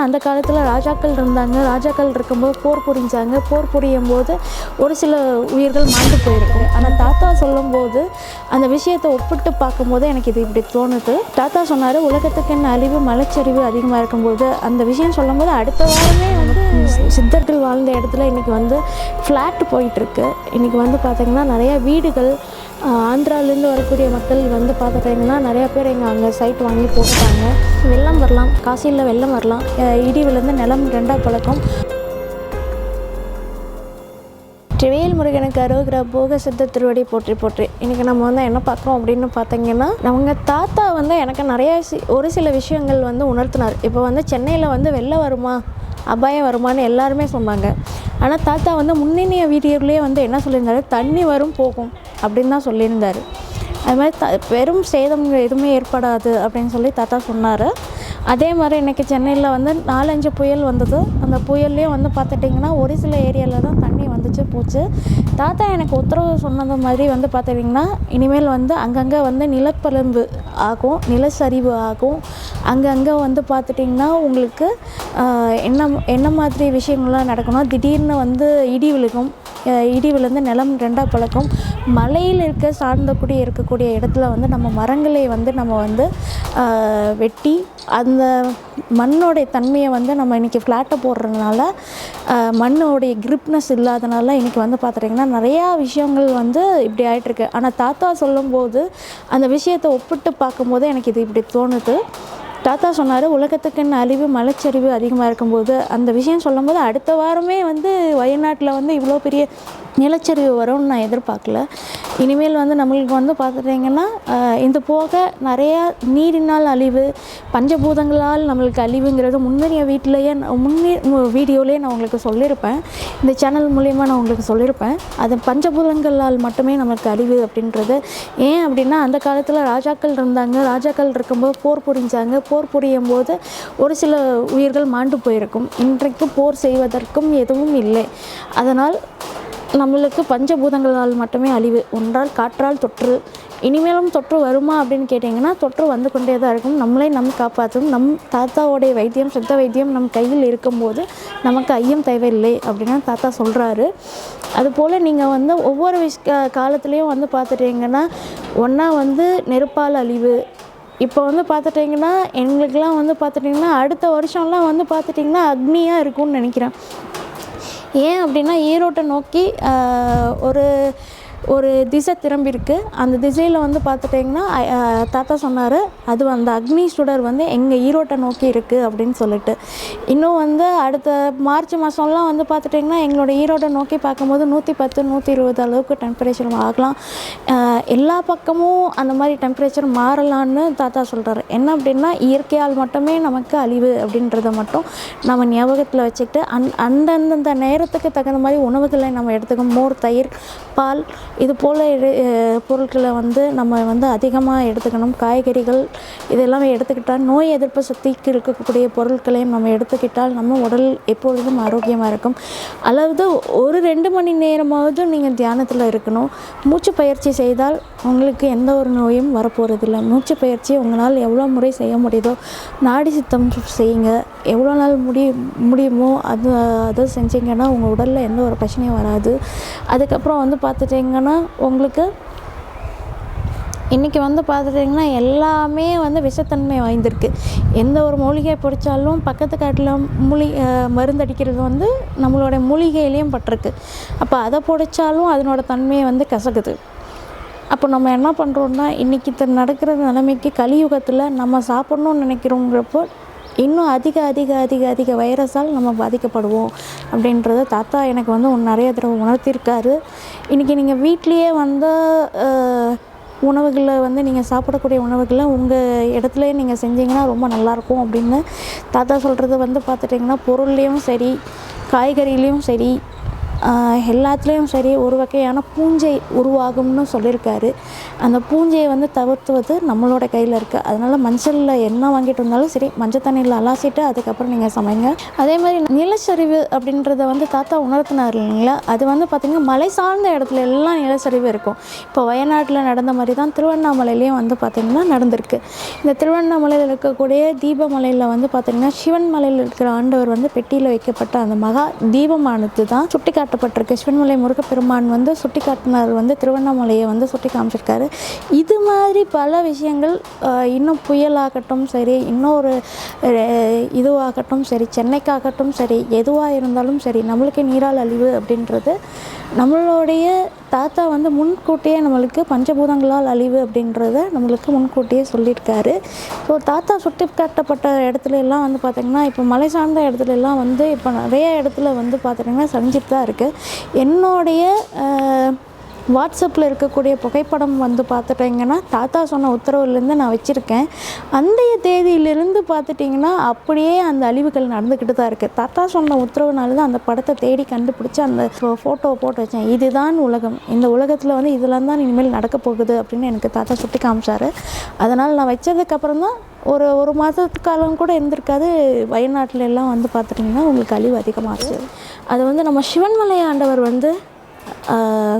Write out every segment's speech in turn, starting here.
அந்த காலத்தில் ராஜாக்கள் இருந்தாங்க. ராஜாக்கள் இருக்கும்போது போர் புரிஞ்சாங்க. போர் புரியும் போது ஒரு சில உயிர்கள் மாண்டு போயிருக்கு. ஆனால் தாத்தா சொல்லும்போது அந்த விஷயத்தை ஒப்பிட்டு பார்க்கும்போது எனக்கு இது இப்படி தோணுது. தாத்தா சொன்னார் உலகத்துக்கு என்ன அழிவு மலைச்சரிவு அதிகமாக இருக்கும்போது? அந்த விஷயம் சொல்லும்போது அடுத்த வாரமே வந்து சித்தர்கள் வாழ்ந்த இடத்துல இன்றைக்கி வந்து ஃப்ளாட் போயிட்டுருக்கு இன்றைக்கி வந்து பார்த்திங்கன்னா நிறையா வீடுகள் ஆந்திராவிலேருந்து ஆந்திராலேருந்து வரக்கூடிய மக்கள் வந்து பார்த்துட்டிங்கன்னா நிறையா பேர் எங்கள் அங்கே சைட் வாங்கி போட்டுட்டாங்க. வெள்ளம் வரலாம் காசியில் வெள்ளம் வரலாம். இடி விழுந்து நிலம் ரெண்டாக பழக்கம். வேல் முருகனுக்கு அருகிற போக சித்த திருவடி போற்றி போற்றி. இன்றைக்கி நம்ம வந்து என்ன பார்க்குறோம் அப்படின்னு பார்த்தீங்கன்னா அவங்க தாத்தா வந்து எனக்கு நிறைய சி- ஒரு சில விஷயங்கள் வந்து உணர்த்தினார். இப்போ வந்து சென்னையில் வந்து வெள்ளம் வருமா அபாயம் வருமான்னு எல்லாருமே சொன்னாங்க. ஆனால் தாத்தா வந்து முன்னணிய வீடியோலேயே வந்து என்ன சொல்லியிருந்தாரு? தண்ணி வரும் போகும். அப்படின்னு தான் சொல்லியிருந்தார். அது மாதிரி த பெரும் சேதம் எதுவுமே ஏற்படாது அப்படின்னு சொல்லி தாத்தா சொன்னார். அதே மாதிரி இன்றைக்கி சென்னையில் வந்து நாலஞ்சு புயல் வந்தது. அந்த புயல்லையும் வந்து பார்த்துட்டிங்கன்னா ஒரு சில ஏரியாவில் தான் தண்ணி வந்துச்சு போச்சு. தாத்தா எனக்கு உத்தரவு சொன்னது மாதிரி வந்து பார்த்துட்டிங்கன்னா இனிமேல் வந்து அங்கங்கே வந்து நிலப்பரம்பு ஆகும் நிலச்சரிவு ஆகும். அங்கங்கே வந்து பார்த்துட்டிங்கன்னா உங்களுக்கு என்ன என்ன மாதிரி விஷயங்கள்லாம் நடக்கணும்? திடீர்னு வந்து இடி விழுகும். இடி விழுந்து நிலம் ரெண்டாக பழக்கும். மலையில் இருக்க சார்ந்தக்கூடிய இருக்கக்கூடிய இடத்துல வந்து நம்ம மரங்களை வந்து நம்ம வந்து வெட்டி அந்த மண்ணோடைய தன்மையை வந்து நம்ம இன்றைக்கி ஃப்ளாட்டை போடுறதுனால மண்ணோடைய கிரிப்னஸ் இல்லாதனால இன்றைக்கி வந்து பார்த்துட்டிங்கன்னா நிறையா விஷயங்கள் வந்து இப்படி ஆகிட்டுருக்கு ஆனால் தாத்தா சொல்லும்போது அந்த விஷயத்தை ஒப்பிட்டு பார்க்கும்போது எனக்கு இது இப்படி தோணுது. தாத்தா சொன்னார் உலகத்துக்குன்னு அழிவு மலைச்சரிவு அதிகமாக இருக்கும்போது அந்த விஷயம் சொல்லும்போது அடுத்த வாரமே வந்து வயநாட்டில் வந்து இவ்வளோ பெரிய நிலச்சரிவு வரும்னு நான் எதிர்பார்க்கல. இனிமேல் வந்து நம்மளுக்கு வந்து பார்த்துட்டிங்கன்னா இந்த இது போக நிறையா நீரினால் அழிவு பஞ்சபூதங்களால் நம்மளுக்கு அழிவுங்கிறது முன்னறிய வீட்டிலேயே முன்னே வீடியோலேயே நான் உங்களுக்கு சொல்லியிருப்பேன். இந்த சேனல் மூலிமா நான் உங்களுக்கு சொல்லியிருப்பேன். அது பஞ்சபூதங்களால் மட்டுமே நம்மளுக்கு அழிவு அப்படின்றது. ஏன் அப்படின்னா அந்த காலத்தில் ராஜாக்கள் இருந்தாங்க. ராஜாக்கள் இருக்கும்போது போர் புரிஞ்சாங்க. போர் புரியும் போது ஒரு சில உயிர்கள் மாண்டு போயிருக்கும். இன்றைக்கு போர் செய்வதற்கும் எதுவும் இல்லை. அதனால் நம்மளுக்கு பஞ்சபூதங்களால் மட்டுமே அழிவு. ஒன்றால் காற்றால் தொற்று. இனிமேலும் தொற்று வருமா அப்படின்னு கேட்டிங்கன்னா தொற்று வந்து கொண்டே தான் இருக்கும். நம்மளே நம் காப்பாற்றும். நம் தாத்தாவோடைய வைத்தியம் சித்த வைத்தியம் நம் கையில் இருக்கும்போது நமக்கு ஐயம் தேவையில்லை அப்படின்னு தாத்தா சொல்கிறாரு அதுபோல் நீங்கள் வந்து ஒவ்வொரு விஷ் காலத்துலேயும் வந்து பார்த்துட்டிங்கன்னா ஒன்றா வந்து நெருப்பால் அழிவு. இப்போ வந்து பார்த்துட்டிங்கன்னா எங்களுக்கெல்லாம் வந்து பார்த்துட்டிங்கன்னா அடுத்த வருஷம்லாம் வந்து பார்த்துட்டிங்கன்னா அக்னியாக இருக்கும்னு நினைக்கிறேன். ஏன் அப்படின்னா ஈரோட்டை நோக்கி ஒரு ஒரு திசை திரும்பியிருக்கு. அந்த திசையில் வந்து பார்த்துட்டிங்கன்னா தாத்தா சொன்னார் அது அந்த அக்னி சுடர் வந்து எங்கள் ஈரோட்டை நோக்கி இருக்குது அப்படின்னு சொல்லிட்டு. இன்னும் வந்து அடுத்த மார்ச் மாதம்லாம் வந்து பார்த்துட்டிங்கன்னா எங்களோட ஈரோட்டை நோக்கி பார்க்கும்போது நூற்றி பத்து நூற்றி இருபது அளவுக்கு டெம்பரேச்சர் ஆகலாம் எல்லா பக்கமும் அந்த மாதிரி டெம்பரேச்சர் மாறலான்னு தாத்தா சொல்கிறாரு என்ன அப்படின்னா இயற்கையால் மட்டுமே நமக்கு அழிவு அப்படின்றத மட்டும் நம்ம ஞாபகத்தில் வச்சுக்கிட்டு அந் அந்தந்த நேரத்துக்கு தகுந்த மாதிரி உணவுகளை நம்ம எடுத்துக்கணும். மோர் தயிர் பால் இது போல் பொருட்களை வந்து நம்ம வந்து அதிகமாக எடுத்துக்கணும். காய்கறிகள் இதெல்லாம் எடுத்துக்கிட்டால் நோய் எதிர்ப்பு சக்திக்கு இருக்கக்கூடிய பொருட்களையும் நம்ம எடுத்துக்கிட்டால் நம்ம உடல் எப்பொழுதும் ஆரோக்கியமாக இருக்கும். அதாவது ஒரு ரெண்டு மணி நேரமாவது நீங்கள் தியானத்தில் இருக்கணும். மூச்சு பயிற்சி செய்தால் உங்களுக்கு எந்த ஒரு நோயும் வரப்போகிறதில்ல மூச்சு பயிற்சி உங்களால் எவ்வளோ முறை செய்ய முடியுதோ நாடி சுத்தம் செய்யுங்க. எவ்வளோ நாள் முடி முடியுமோ அது அதை செஞ்சீங்கன்னா உங்கள் உடலில் எந்த ஒரு பிரச்சனையும் வராது. அதுக்கப்புறம் வந்து பார்த்துட்டிங்கன்னா உங்களுக்கு இன்றைக்கி வந்து பார்த்துட்டிங்கன்னா எல்லாமே வந்து விஷத்தன்மை வாய்ந்திருக்கு. எந்த ஒரு மூலிகை பிடிச்சாலும் பக்கத்து காட்டில் மூலி மருந்தடிக்கிறது வந்து நம்மளோட மூலிகையிலையும் பட்டிருக்கு. அப்போ அதை பிடிச்சாலும் அதனோட தன்மையை வந்து கசக்குது. அப்போ நம்ம என்ன பண்ணுறோன்னா இன்றைக்கி நடக்கிற நிலைமைக்கு கலியுகத்தில் நம்ம சாப்பிட்ணுன்னு நினைக்கிறோங்கிறப்போ இன்னும் அதிக அதிக அதிக அதிக வைரஸால் நம்ம பாதிக்கப்படுவோம் அப்படின்றத தாத்தா எனக்கு வந்து நிறைய தடவை உணர்த்தியிருக்காரு இன்றைக்கி நீங்கள் வீட்லேயே வந்து உணவுகளை வந்து நீங்கள் சாப்பிடக்கூடிய உணவுகளை உங்கள் இடத்துலையே நீங்கள் செஞ்சீங்கன்னா ரொம்ப நல்லாயிருக்கும் அப்படின்னு தாத்தா சொல்கிறது வந்து பார்த்துட்டிங்கன்னா பொருள்லேயும் சரி காய்கறிலேயும் சரி எல்லாத்துலேயும் சரி ஒரு வகையான பூஞ்சை உருவாகும்னு சொல்லியிருக்காரு. அந்த பூஞ்சையை வந்து தவிர்த்துவது நம்மளோட கையில் இருக்குது அதனால் மஞ்சளில் என்ன வாங்கிட்டு வந்தாலும் சரி மஞ்சள் தண்ணியில் அலாசிட்டு அதுக்கப்புறம் நீங்கள் சமைங்க. அதே மாதிரி நிலச்சரிவு அப்படின்றத வந்து தாத்தா உணர்த்தினார் இல்லைங்களா? அது வந்து பார்த்திங்கன்னா மலை சார்ந்த இடத்துல எல்லாம் நிலச்சரிவு இருக்கும். இப்போ வயநாட்டில் நடந்த மாதிரி தான் திருவண்ணாமலையிலையும் வந்து பார்த்திங்கன்னா நடந்திருக்கு. இந்த திருவண்ணாமலையில் இருக்கக்கூடிய தீபமலையில் வந்து பார்த்திங்கன்னா சிவன் மலையில் இருக்கிற ஆண்டவர் வந்து பெட்டியில் வைக்கப்பட்ட அந்த மகா தீபமானது தான் சுட்டி காட்டப்பட்டிருக்கு சிவன்மலை முருகப்பெருமான் வந்து சுட்டி காட்டினார் வந்து திருவண்ணாமலையை வந்து சுட்டி காமிச்சிருக்காரு இது மாதிரி பல விஷயங்கள் இன்னும் புயலாகட்டும் சரி இன்னொரு இதுவாகட்டும் சரி சென்னைக்காகட்டும் சரி எதுவாக இருந்தாலும் சரி நம்மளுக்கு நீரால் அழிவு அப்படின்றது நம்மளுடைய தாத்தா வந்து முன்கூட்டியே நம்மளுக்கு பஞ்சபூதங்களால் அழிவு அப்படின்றத நம்மளுக்கு முன்கூட்டியே சொல்லியிருக்காரு. ஸோ தாத்தா சுட்டி காட்டப்பட்ட இடத்துல எல்லாம் வந்து பார்த்திங்கன்னா இப்போ மலை சார்ந்த இடத்துல எல்லாம் வந்து இப்போ நிறைய இடத்துல வந்து பார்த்திங்கன்னா செஞ்சுட்டு தான் இருக்குது என்னுடைய வாட்ஸ்அப்பில் இருக்கக்கூடிய புகைப்படம் வந்து பார்த்துட்டிங்கன்னா தாத்தா சொன்ன உத்தரவுலேருந்து நான் வச்சுருக்கேன். அந்தைய தேதியிலிருந்து பார்த்துட்டிங்கன்னா அப்படியே அந்த அழிவுகள் நடந்துக்கிட்டு தான் இருக்குது தாத்தா சொன்ன உத்தரவுனால தான் அந்த படத்தை தேடி கண்டுபிடிச்சி அந்த ஃபோட்டோவை போட்டு வச்சேன். இதுதான் உலகம். இந்த உலகத்தில் வந்து இதெல்லாம் தான் இனிமேல் நடக்க போகுது அப்படின்னு எனக்கு தாத்தா சுட்டி காமிச்சார். அதனால் நான் வச்சதுக்கப்புறம் தான் ஒரு ஒரு மாதத்து காலம் கூட இருந்திருக்காது. வயநாட்டில எல்லாம் வந்து பார்த்துட்டிங்கன்னா உங்களுக்கு அழிவு அதிகமாகுது அது வந்து நம்ம சிவன்மலை ஆண்டவர் வந்து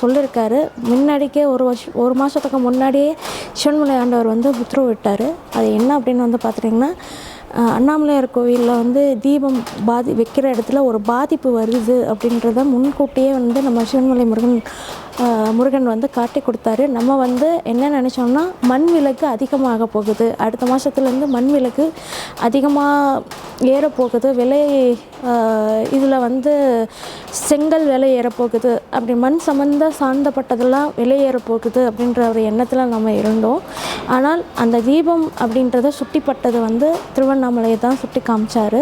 சொல்லியிருக்காரு முன்னாடிக்கே ஒரு வருஷம் ஒரு மாதத்துக்கு முன்னாடியே சிவன்மலை ஆண்டவர் வந்து உத்தரவிட்டார். அது என்ன அப்படின்னு வந்து பார்த்துட்டிங்கன்னா அண்ணாமலையார் கோவிலில் வந்து தீபம் பாதி வைக்கிற இடத்துல ஒரு பாதிப்பு வருது அப்படின்றத முன்கூட்டியே வந்து நம்ம சிவன்மலை முருகன் முருகன் வந்து காட்டி கொடுத்தாரு. நம்ம வந்து என்ன நினச்சோம்னா மண் விளக்கு அதிகமாக போகுது. அடுத்த மாதத்துலேருந்து மண் விளக்கு அதிகமாக ஏறப்போகுது விலை இதில் வந்து செங்கல் விலை ஏறப்போகுது அப்படி மண் சம்மந்த சார்ந்தப்பட்டதெல்லாம் விலை ஏறப்போகுது அப்படின்ற ஒரு எண்ணத்தில் நம்ம இருந்தோம். ஆனால் அந்த தீபம் அப்படின்றத சுட்டிப்பட்டது வந்து திருவண்ணாமலையை தான் சுட்டி காமிச்சார்.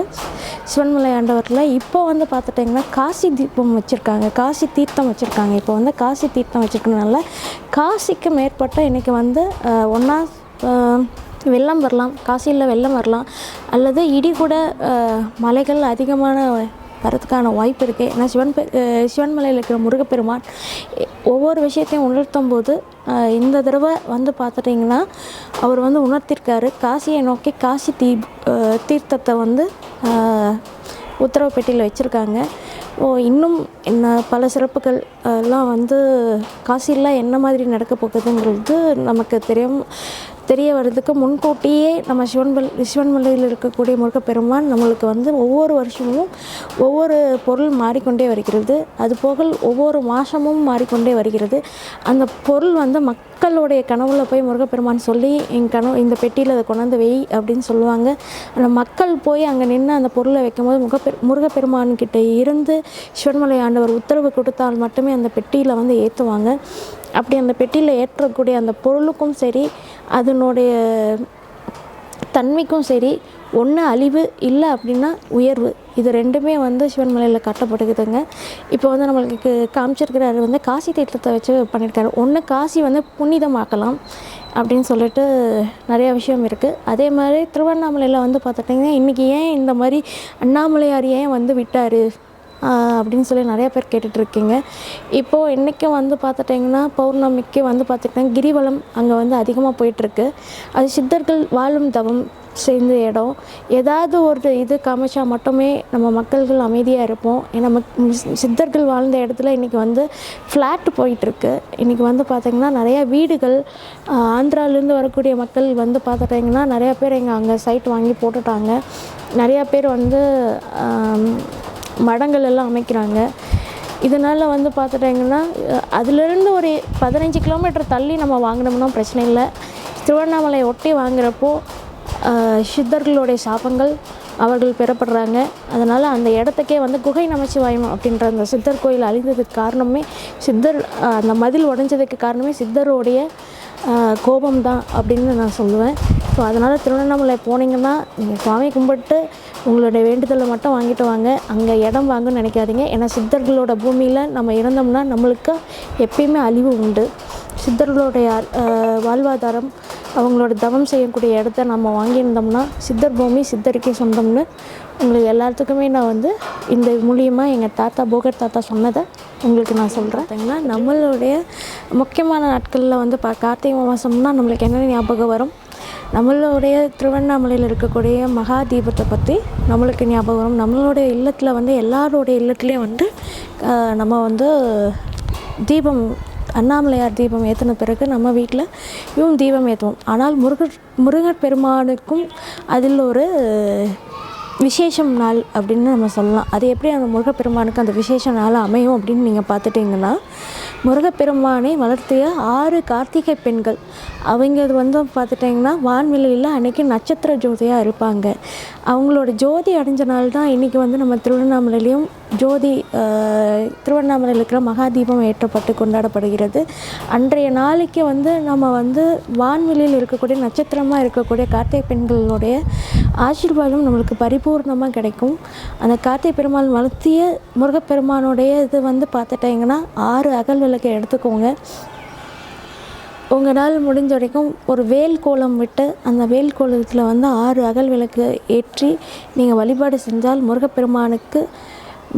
சிவன்மலை ஆண்டவரில் இப்போ வந்து பார்த்துட்டிங்கன்னா காசி தீபம் வச்சுருக்காங்க. காசி தீர்த்தம் வச்சுருக்காங்க. இப்போ வந்து காசி காசி தீர்த்தம் வச்சுருக்கனால காசிக்கு மேற்பட்ட இன்றைக்கி வந்து ஒன்றா வெள்ளம் வரலாம் காசியில் வெள்ளம் வரலாம் அல்லது இடி கூட மலைகள் அதிகமான வரதுக்கான வாய்ப்பு இருக்குது ஏன்னா சிவன் பெ- அஹ், சிவன்மலையில் இருக்கிற முருகப்பெருமான் ஒவ்வொரு விஷயத்தையும் உணர்த்தும் போது இந்த தடவை வந்து பார்த்துட்டிங்கன்னா அவர் வந்து உணர்த்திருக்காரு. காசியை நோக்கி காசி தீ தீர்த்தத்தை வந்து உத்தரவு பெட்டியில் வச்சுருக்காங்க. இன்னும் என்ன பல சிறப்புகள் எல்லாம் வந்து காசியில் என்ன மாதிரி நடக்க போகுதுங்கிறது நமக்கு தெரியும். தெரிய வர்றதுக்கு முன்கூட்டியே நம்ம சிவன்மல் சிவன்மலையில் இருக்கக்கூடிய முருகப்பெருமான் நம்மளுக்கு வந்து ஒவ்வொரு வருஷமும் ஒவ்வொரு பொருள் மாறிக்கொண்டே வருகிறது. அதுபோக ஒவ்வொரு மாதமும் மாறிக்கொண்டே வருகிறது. அந்த பொருள் வந்து மக்களுடைய கனவுல போய் முருகப்பெருமான் சொல்லி என் கனவு இந்த பெட்டியில் அதை கொண்டாந்து வை அப்படின்னு சொல்லுவாங்க. அந்த மக்கள் போய் அங்கே நின்று அந்த பொருளை வைக்கும்போது முகப்பெரு முருகப்பெருமான் கிட்ட இருந்து சிவன்மலை ஆண்டவர் உத்தரவு கொடுத்தால் மட்டுமே அந்த பெட்டியில் வந்து ஏற்றுவாங்க அப்படி அந்த பெட்டியில் ஏற்றக்கூடிய அந்த பொருளுக்கும் சரி அதனுடைய தன்மைக்கும் சரி ஒன்று அழிவு இல்லை அப்படின்னா உயர்வு. இது ரெண்டுமே வந்து சிவன்மலையில் காட்டப்படுகுதுங்க இப்போ வந்து நம்மளுக்கு காமிச்சிருக்கிறாரு வந்து காசி தீர்த்தத்தை வச்சு பண்ணியிருக்காரு ஒன்று காசி வந்து புனிதமாக்கலாம் அப்படின்னு சொல்லிட்டு நிறையா விஷயம் இருக்குது அதே மாதிரி திருவண்ணாமலையில் வந்து பார்த்துட்டிங்கன்னா இன்றைக்கி ஏன் இந்த மாதிரி அண்ணாமலையார் ஏன் வந்து விட்டார்? அப்படின்னு சொல்லி நிறைய பேர் கேட்டுட்ருக்கீங்க. இப்போது இன்றைக்கும் வந்து பார்த்துட்டிங்கன்னா பௌர்ணமிக்கு வந்து பார்த்துட்டிங்கன்னா கிரிவலம் அங்கே வந்து அதிகமாக போயிட்டுருக்கு அது சித்தர்கள் வாழும் தவம் சேர்ந்த இடம். ஏதாவது ஒரு இது காமிச்சா மட்டுமே நம்ம மக்கள்கள் அமைதியாக இருப்போம். ஏன்னா சித்தர்கள் வாழ்ந்த இடத்துல இன்றைக்கி வந்து ஃப்ளாட் போயிட்டுருக்கு இன்றைக்கி வந்து பார்த்திங்கன்னா நிறையா வீடுகள் ஆந்திராலேருந்து வரக்கூடிய மக்கள் வந்து பார்த்துட்டிங்கன்னா நிறையா பேர் எங்கள் அங்கே சைட் வாங்கி போட்டுட்டாங்க. நிறையா பேர் வந்து மடங்கள் எல்லாம் அமைக்கிறாங்க. இதனால் வந்து பார்த்துட்டிங்கன்னா அதுலேருந்து அதிலிருந்து ஒரு பதினஞ்சு கிலோமீட்டர் தள்ளி நம்ம வாங்கினோம்னா பிரச்சனை இல்லை. திருவண்ணாமலையை ஒட்டி வாங்குறப்போ சித்தர்களுடைய சாபங்கள் அவர்கள் பெறப்படுறாங்க. அதனால் அந்த இடத்துக்கே வந்து குகை நமச்சிவாயம் அப்படின்ற அந்த சித்தர் கோயில் அழிந்ததுக்கு காரணமே சித்தர் அந்த மதில் உடஞ்சதுக்கு காரணமே சித்தருடைய கோபம் தான் அப்படின்னு நான் சொல்லுவேன். ஸோ அதனால் திருவண்ணாமலை போனீங்கன்னா நீங்கள் சுவாமி கும்பிட்டு உங்களுடைய வேண்டுதலை மட்டும் வாங்கிட்டு வாங்க. அங்கே இடம் வாங்கன்னு நினைக்காதீங்க. ஏன்னா சித்தர்களோட பூமியில் நம்ம இருந்தோம்னா நம்மளுக்கு எப்பயுமே அழிவு உண்டு. சித்தர்களுடைய வாழ்வாதாரம் அவங்களோட தவம் செய்யக்கூடிய இடத்த நம்ம வாங்கியிருந்தோம்னா சித்தர் பூமி சித்தருக்கே சொந்தம்னு உங்களுக்கு எல்லாத்துக்குமே நான் வந்து இந்த மூலியமாக எங்கள் தாத்தா போகர் தாத்தா சொன்னதை உங்களுக்கு நான் சொல்கிறேன் பார்த்தீங்கன்னா நம்மளுடைய முக்கியமான நாட்களில் வந்து பா கார்த்திகை மாதம்னா நம்மளுக்கு என்ன ஞாபகம் வரும்? நம்மளுடைய திருவண்ணாமலையில் இருக்கக்கூடிய மகா தீபத்தை பற்றி நம்மளுக்கு ஞாபகம் வரும். நம்மளுடைய இல்லத்தில் வந்து எல்லாருடைய இல்லத்துலேயும் வந்து நம்ம வந்து தீபம் அண்ணாமலையார் தீபம் ஏற்றின பிறகு நம்ம வீட்டில் இவன் தீபம் ஏற்றுவோம் ஆனால் முருகர் முருகர் பெருமானுக்கும் அதில் ஒரு விசேஷம் நாள் அப்படின்னு நம்ம சொல்லலாம். அது எப்படி அந்த முருகப்பெருமானுக்கு அந்த விசேஷ நாள் அமையும் அப்படின்னு நீங்கள் பார்த்துட்டிங்கன்னா முருகப்பெருமானை வளர்த்திய ஆறு கார்த்திகை பெண்கள். அவங்க வந்து பார்த்துட்டிங்கன்னா வான்வெளியில் அன்றைக்கி நட்சத்திர ஜோதியாக இருப்பாங்க. அவங்களோட ஜோதி அடைஞ்ச நாள் தான் இன்றைக்கி வந்து நம்ம திருவண்ணாமலையிலையும் ஜோதி திருவண்ணாமலையில் இருக்கிற மகாதீபம் ஏற்றப்பட்டு கொண்டாடப்படுகிறது. அன்றைய நாளைக்கு வந்து நம்ம வந்து வான்வெளியில் இருக்கக்கூடிய நட்சத்திரமாக இருக்கக்கூடிய கார்த்திகை பெண்களுடைய ஆசீர்வாதம் நம்மளுக்கு பரிபூர்ணமாக கிடைக்கும். அந்த கார்த்திகை பெருமாள் வளர்த்திய முருகப்பெருமானுடைய இது வந்து பார்த்துட்டிங்கன்னா ஆறு அகல் விளக்கை எடுத்துக்கோங்க. உங்களால் முடிஞ்ச வரைக்கும் ஒரு வேல் கோலம் விட்டு அந்த வேல் கோலத்தில் வந்து ஆறு அகல் விளக்கு ஏற்றி நீங்கள் வழிபாடு செஞ்சால் முருகப்பெருமானுக்கு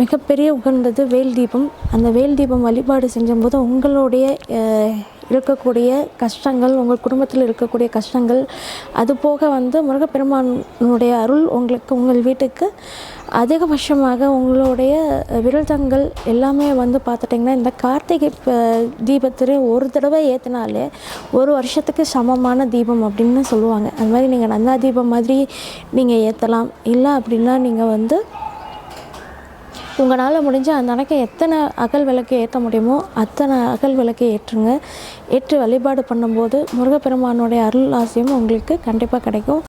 மிகப்பெரிய உகந்தது வேல் தீபம். அந்த வேல் தீபம் வழிபாடு செஞ்சும்போது உங்களுடைய இருக்கக்கூடிய கஷ்டங்கள் உங்கள் குடும்பத்தில் இருக்கக்கூடிய கஷ்டங்கள் அது போக வந்து முருகப்பெருமானுடைய அருள் உங்களுக்கு உங்கள் வீட்டுக்கு அதிகபட்சமாக உங்களுடைய விரதங்கள் எல்லாமே வந்து பார்த்துட்டிங்கன்னா இந்த கார்த்திகை தீபத்திலே ஒரு தடவை ஏற்றினாலே ஒரு வருஷத்துக்கு சமமான தீபம் அப்படின்னு சொல்லுவாங்க. அது மாதிரி நீங்கள் நந்தா தீபம் மாதிரி நீங்கள் ஏற்றலாம் இல்லை அப்படின்னா நீங்கள் வந்து உங்களால் முடிஞ்ச அந்த அணைக்கு எத்தனை அகல் விளக்கு ஏற்ற முடியுமோ அத்தனை அகல் விளக்கு ஏற்றுங்க. ஏற்றி வழிபாடு பண்ணும்போது முருகப்பெருமானுடைய அருள் ஆசியம் உங்களுக்கு கண்டிப்பாக கிடைக்கும்.